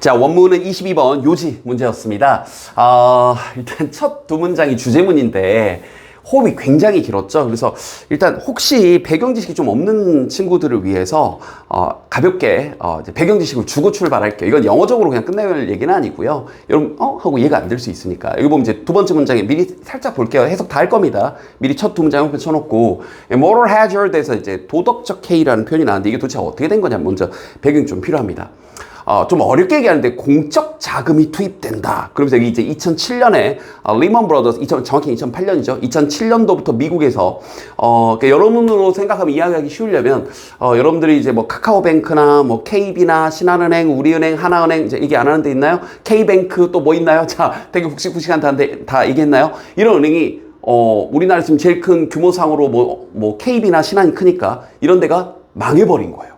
자, 원문은 22번 요지 문제였습니다. 어, 일단 첫 두 문장이 주제문인데 호흡이 굉장히 길었죠. 그래서 일단 혹시 배경 지식이 좀 없는 친구들을 위해서 어, 가볍게 어, 이제 배경 지식을 주고 출발할게요. 이건 영어적으로 그냥 끝낼 얘기는 아니고요. 여러분 어 하고 이해가 안 될 수 있으니까 여기 보면 이제 두 번째 문장에 미리 살짝 볼게요. 해석 다 할 겁니다. 미리 첫 두 문장 옆에 쳐놓고 moral hazard에서 이제 도덕적 해이라는 표현이 나왔는데 이게 도대체 어떻게 된 거냐 먼저 배경이 좀 필요합니다. 어, 좀 어렵게 얘기하는데 공적 자금이 투입된다. 그러면서 이제 2007년에 어, 리먼 브라더스, 2000, 정확히 2008년이죠. 2007년도부터 미국에서 어, 그러니까 여러분으로 생각하면 이해하기 쉬우려면 어, 여러분들이 이제 뭐 카카오뱅크나 뭐 KB나 신한은행, 우리은행, 하나은행 이제 얘기 안 하는 데 있나요? K뱅크 또 뭐 있나요? 자, 되게 굵직굵직한 다, 다 얘기했나요? 이런 은행이 어, 우리나라에서 지금 제일 큰 규모상으로 뭐, 뭐 KB나 신한이 크니까 이런 데가 망해버린 거예요.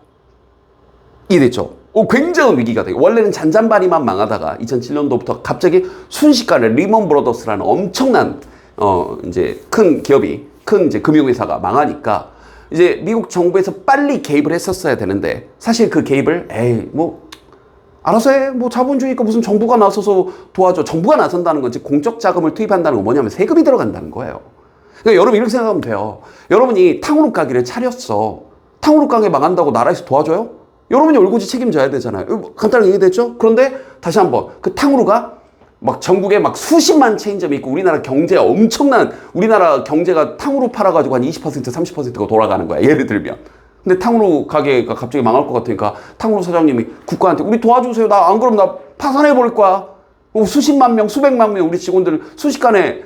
이해됐죠? 어, 굉장한 위기가 돼요. 원래는 잔잔바리만 망하다가 2007년도부터 갑자기 순식간에 리먼 브로더스라는 엄청난 어 이제 큰 기업이 큰 이제 금융회사가 망하니까 이제 미국 정부에서 빨리 개입을 했었어야 되는데 사실 그 개입을 에이 뭐 알아서 해. 뭐 자본주의니까 무슨 정부가 나서서 도와줘. 정부가 나선다는 건즉 공적 자금을 투입한다는 건 뭐냐면 세금이 들어간다는 거예요. 그러니까 여러분 이렇게 생각하면 돼요. 여러분이 탕후루 가게를 차렸어. 탕후루 가게 망한다고 나라에서 도와줘요? 여러분이 올고지 책임져야 되잖아요. 간단하게 얘기됐죠? 그런데 다시 한번 그 탕후루가 막 전국에 막 수십만 체인점이 있고 우리나라 경제가 엄청난 우리나라 경제가 탕후루 팔아가지고 한 20% 30%가 돌아가는 거야. 예를 들면. 근데 탕후루 가게가 갑자기 망할 것 같으니까 탕후루 사장님이 국가한테 우리 도와주세요. 나 안 그러면 나 파산해 버릴 거야. 뭐 수십만 명, 수백만 명 우리 직원들 순식간에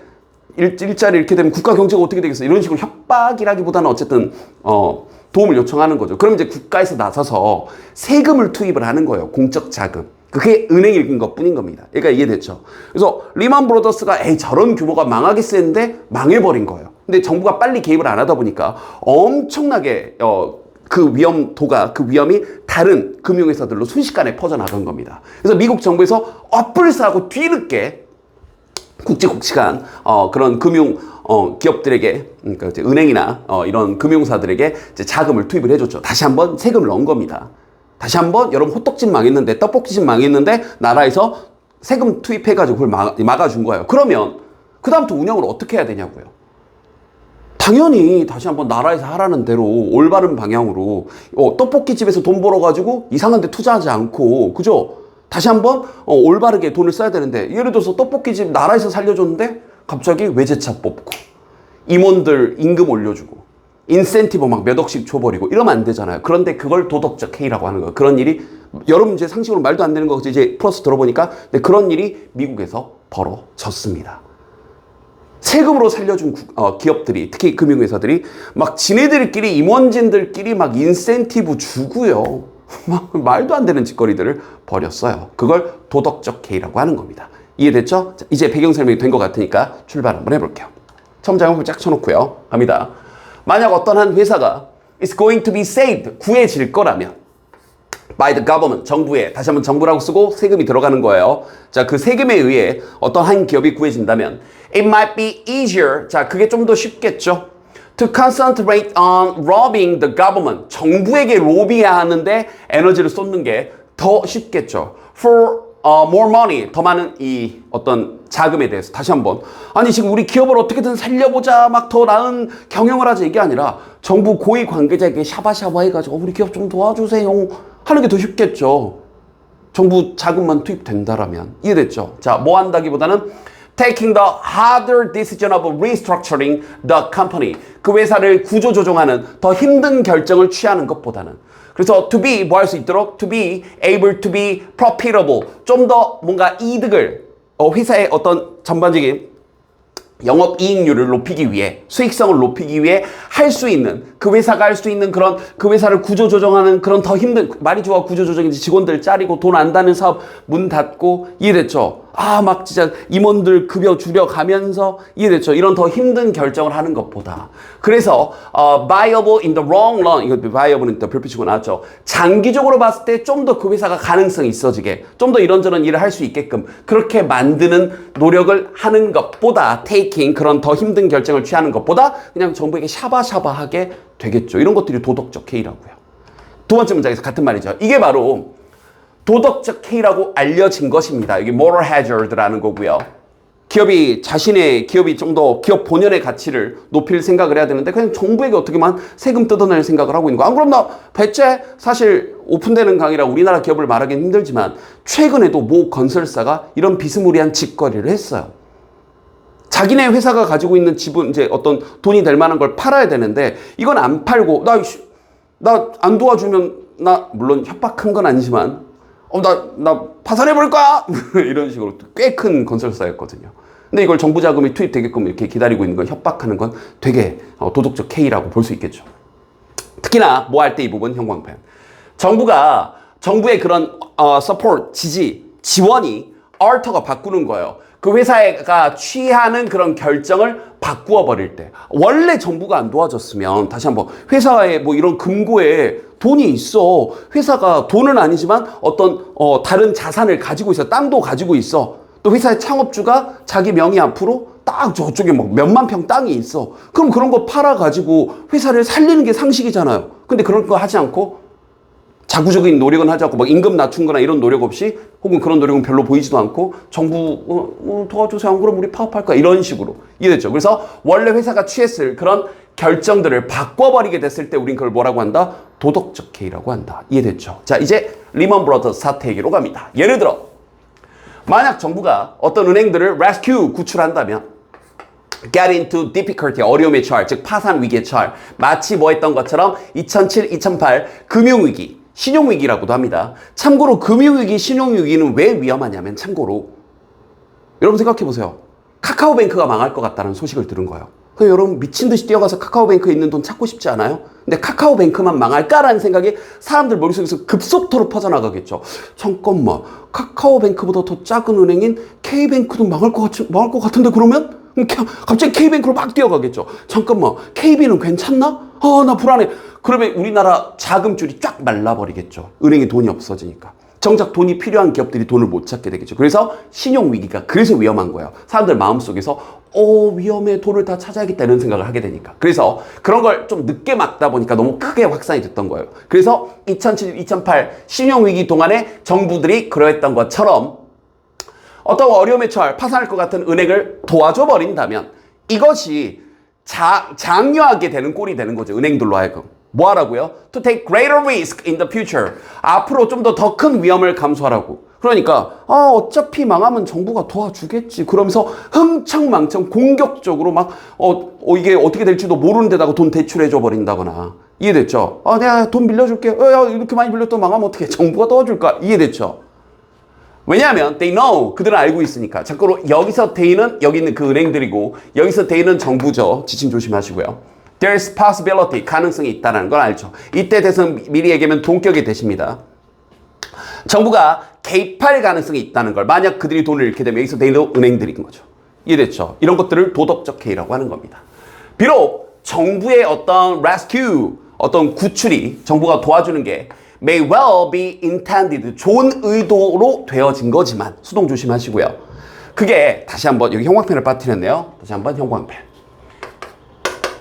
일, 일자리 이렇게 되면 국가 경제가 어떻게 되겠어? 이런 식으로 협박이라기보다는 어쨌든 어, 도움을 요청하는 거죠. 그럼 이제 국가에서 나서서 세금을 투입을 하는 거예요. 공적 자금. 그게 은행이 읽은 것 뿐인 겁니다. 그러니까 이해됐죠? 그래서 리만 브로더스가 에이 저런 규모가 망하겠어 했는데 망해버린 거예요. 근데 정부가 빨리 개입을 안 하다 보니까 엄청나게 어, 그 위험도가 그 위험이 다른 금융회사들로 순식간에 퍼져나간 겁니다. 그래서 미국 정부에서 엇불사하고 뒤늦게 굵직굵직한 어, 그런 금융 어, 기업들에게 그러니까 이제 은행이나 어, 이런 금융사들에게 이제 자금을 투입을 해줬죠. 다시 한번 세금을 넣은 겁니다. 다시 한번 여러분 호떡집 망했는데 떡볶이집 망했는데 나라에서 세금 투입해가지고 그걸 막, 막아준 거예요. 그러면 그 다음부터 운영을 어떻게 해야 되냐고요. 당연히 다시 한번 나라에서 하라는 대로 올바른 방향으로 어, 떡볶이집에서 돈 벌어가지고 이상한 데 투자하지 않고 그죠? 다시 한번 어, 올바르게 돈을 써야 되는데 예를 들어서 떡볶이집 나라에서 살려줬는데 갑자기 외제차 뽑고 임원들 임금 올려주고 인센티브 막 몇 억씩 줘버리고 이러면 안 되잖아요. 그런데 그걸 도덕적 해이라고 하는 거예요. 그런 일이 여러분 이제 상식으로 말도 안 되는 거 이제 플러스 들어보니까 근데 그런 일이 미국에서 벌어졌습니다. 세금으로 살려준 구- 어, 기업들이 특히 금융회사들이 막 지네들끼리 임원진들끼리 막 인센티브 주고요. 막 말도 안 되는 짓거리들을 벌였어요. 그걸 도덕적 개이라고 하는 겁니다. 이해됐죠? 자, 이제 배경 설명이 된 것 같으니까 출발 한번 해볼게요. 첨장을 쫙 쳐놓고요. 갑니다. 만약 어떤 한 회사가 is going to be saved 구해질 거라면 by the government 정부에 다시 한번 정부라고 쓰고 세금이 들어가는 거예요. 자, 그 세금에 의해 어떤 한 기업이 구해진다면 it might be easier. 자, 그게 좀 더 쉽겠죠. To concentrate on robbing the government. 정부에게 로비해야 하는데 에너지를 쏟는 게 더 쉽겠죠. For uh, more money. 더 많은 이 어떤 자금에 대해서 다시 한번 아니 지금 우리 기업을 어떻게든 살려보자 막 더 나은 경영을 하자 이게 아니라 정부 고위 관계자에게 샤바샤바 해가지고 어, 우리 기업 좀 도와주세요 하는 게 더 쉽겠죠. 정부 자금만 투입된다라면 이해됐죠? 자, 뭐 한다기보다는 taking the harder decision of restructuring the company 그 회사를 구조 조정하는 더 힘든 결정을 취하는 것보다는 그래서 to be 뭐 할 수 있도록 to be able to be profitable 좀 더 뭔가 이득을 어, 회사의 어떤 전반적인 영업 이익률을 높이기 위해 수익성을 높이기 위해 할 수 있는 그 회사가 할 수 있는 그런 그 회사를 구조 조정하는 그런 더 힘든 말이 좋아 구조 조정인지 직원들 짜리고 돈 안 다는 사업 문 닫고 이해됐죠? 아 막 진짜 임원들 급여 줄여가면서 이해됐죠? 이런 더 힘든 결정을 하는 것보다 그래서 어, viable in the long run 이거 viable은 일단 별표 치고 나왔죠. 장기적으로 봤을 때 좀 더 그 회사가 가능성이 있어지게 좀 더 이런저런 일을 할 수 있게끔 그렇게 만드는 노력을 하는 것보다 taking 그런 더 힘든 결정을 취하는 것보다 그냥 정부에게 도덕적 K라고 알려진 것입니다. 여기 moral hazard라는 거고요. 기업이 자신의 기업이 좀 더 기업 본연의 가치를 높일 생각을 해야 되는데 그냥 정부에게 어떻게만 세금 뜯어낼 생각을 하고 있는 거. 안 그럼 나 배째 사실 오픈되는 강의라 우리나라 기업을 말하기는 힘들지만 최근에도 모 건설사가 이런 비스무리한 짓거리를 했어요. 자기네 회사가 가지고 있는 지분 이제 어떤 돈이 될 만한 걸 팔아야 되는데 이건 안 팔고 나 나 안 도와주면 나 물론 협박한 건 아니지만 어나나 파산해 볼 거야 이런 식으로 꽤 큰 건설사였거든요. 근데 이걸 정부 자금이 투입되게끔 이렇게 기다리고 있는 건 협박하는 건 되게 어, 도덕적 K라고 볼 수 있겠죠. 특히나 뭐 할 때 이 부분 형광펜. 정부가 정부의 그런 어, support 지지 지원이 얼터가 바꾸는 거예요. 그 회사가 취하는 그런 결정을 바꾸어 버릴 때 원래 정부가 안 도와줬으면 다시 한번 회사에 뭐 이런 금고에 돈이 있어. 회사가 돈은 아니지만 어떤 어, 다른 자산을 가지고 있어. 땅도 가지고 있어. 또 회사의 창업주가 자기 명의 앞으로 딱 저쪽에 뭐 몇만 평 땅이 있어. 그럼 그런 거 팔아 가지고 회사를 살리는 게 상식이잖아요. 근데 그런 거 하지 않고 자구적인 노력은 하지 않고 막 임금 낮춘 거나 이런 노력 없이 혹은 그런 노력은 별로 보이지도 않고 정부 어, 어, 도와주세요. 안 그럼 우리 파업할 거야 이런 식으로 이해됐죠? 그래서 원래 회사가 취했을 그런 결정들을 바꿔버리게 됐을 때 우린 그걸 뭐라고 한다? 도덕적 K라고 한다. 이해됐죠? 자 이제 리먼 브러더스 사태 얘기로 갑니다. 예를 들어 만약 정부가 어떤 은행들을 rescue 구출한다면 get into difficulty 어려움에 처할 즉 파산 위기에 처할 마치 뭐 했던 것처럼 2007, 2008 금융위기 신용위기라고도 합니다. 참고로 금융위기, 신용위기는 왜 위험하냐면 참고로 여러분 생각해 보세요. 카카오뱅크가 망할 것 같다는 소식을 들은 거예요. 그 여러분 미친 듯이 뛰어가서 카카오뱅크에 있는 돈 찾고 싶지 않아요? 근데 카카오뱅크만 망할까라는 생각이 사람들 머릿속에서 급속도로 퍼져나가겠죠. 잠깐만, 카카오뱅크보다 더 작은 은행인 K뱅크도 망할 것 같, 망할 것 같은데 그러면? 갑자기 K뱅크로 막 뛰어가겠죠. 잠깐만, KB는 괜찮나? 아, 나 불안해. 그러면 우리나라 자금줄이 쫙 말라버리겠죠. 은행에 돈이 없어지니까. 정작 돈이 필요한 기업들이 돈을 못 찾게 되겠죠. 그래서 신용 위기가 그래서 위험한 거예요. 사람들 마음속에서 어 위험해 돈을 다 찾아야겠다 이런 생각을 하게 되니까. 그래서 그런 걸 좀 늦게 막다 보니까 너무 크게 확산이 됐던 거예요. 그래서 2007, 2008 신용 위기 동안에 정부들이 그러했던 것처럼 어떤 어려움에 처할 파산할 것 같은 은행을 도와줘 버린다면 이것이 자, 장려하게 되는 꼴이 되는 거죠. 은행들로 하여금. 뭐 하라고요? To take greater risk in the future. 앞으로 좀 더 더 큰 위험을 감수하라고. 그러니까 아 어차피 망하면 정부가 도와주겠지. 그러면서 흥청망청 공격적으로 막 어, 어, 이게 어떻게 될지도 모르는 데다가 돈 대출해 줘 버린다거나 이해됐죠? 아 내가 돈 빌려줄게. 어, 야 이렇게 많이 빌렸던 망하면 어떻게 정부가 도와줄까? 이해됐죠? 왜냐하면 they know 그들은 알고 있으니까. 자꾸로 여기서 they는 여기 있는 그 은행들이고 여기서 they는 정부죠. 지침 조심하시고요. There's possibility 가능성이 있다는 걸 알죠. 이때 대해서 미리 얘기하면 동격이 되십니다. 정부가 개입할 가능성이 있다는 걸 만약 그들이 돈을 잃게 되면 여기서 they도 은행들인 거죠. 이해됐죠? 이런 것들을 도덕적 K라고 하는 겁니다. 비록 정부의 어떤 rescue 어떤 구출이 정부가 도와주는 게 may well be intended 좋은 의도로 되어진 거지만 수동 조심하시고요. 그게 다시 한번 여기 형광펜을 빠뜨렸네요. 다시 한번 형광펜.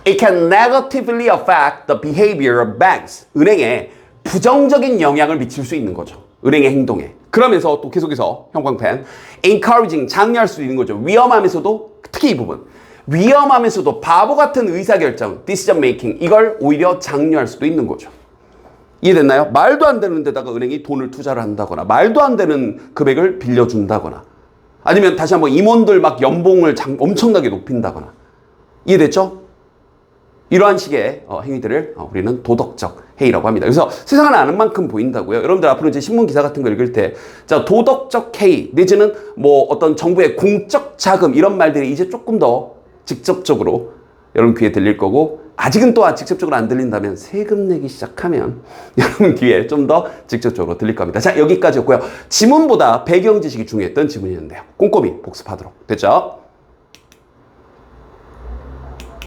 It can negatively affect the behavior of banks. 은행에 부정적인 영향을 미칠 수 있는 거죠. 은행의 행동에. 그러면서 또 계속해서 형광펜 encouraging 장려할 수 있는 거죠. 위험하면서도 특히 이 부분. 위험하면서도 바보 같은 의사결정, decision making 이걸 오히려 장려할 수도 있는 거죠. 이해됐나요? 말도 안 되는 데다가 은행이 돈을 투자를 한다거나 말도 안 되는 금액을 빌려준다거나 아니면 다시 한번 임원들 막 연봉을 장, 엄청나게 높인다거나 이해됐죠? 이러한 식의 어, 행위들을 어, 우리는 도덕적 해이라고 합니다. 그래서 세상은 아는 만큼 보인다고요. 여러분들 앞으로 이제 신문 기사 같은 거 읽을 때, 자 도덕적 해이 내지는 뭐 어떤 정부의 공적 자금 이런 말들이 이제 조금 더 직접적으로 여러분 귀에 들릴 거고 아직은 또 직접적으로 안 들린다면 세금 내기 시작하면 여러분 귀에 좀 더 직접적으로 들릴 겁니다. 자 여기까지였고요. 지문보다 배경 지식이 중요했던 지문이었는데요. 꼼꼼히 복습하도록 됐죠?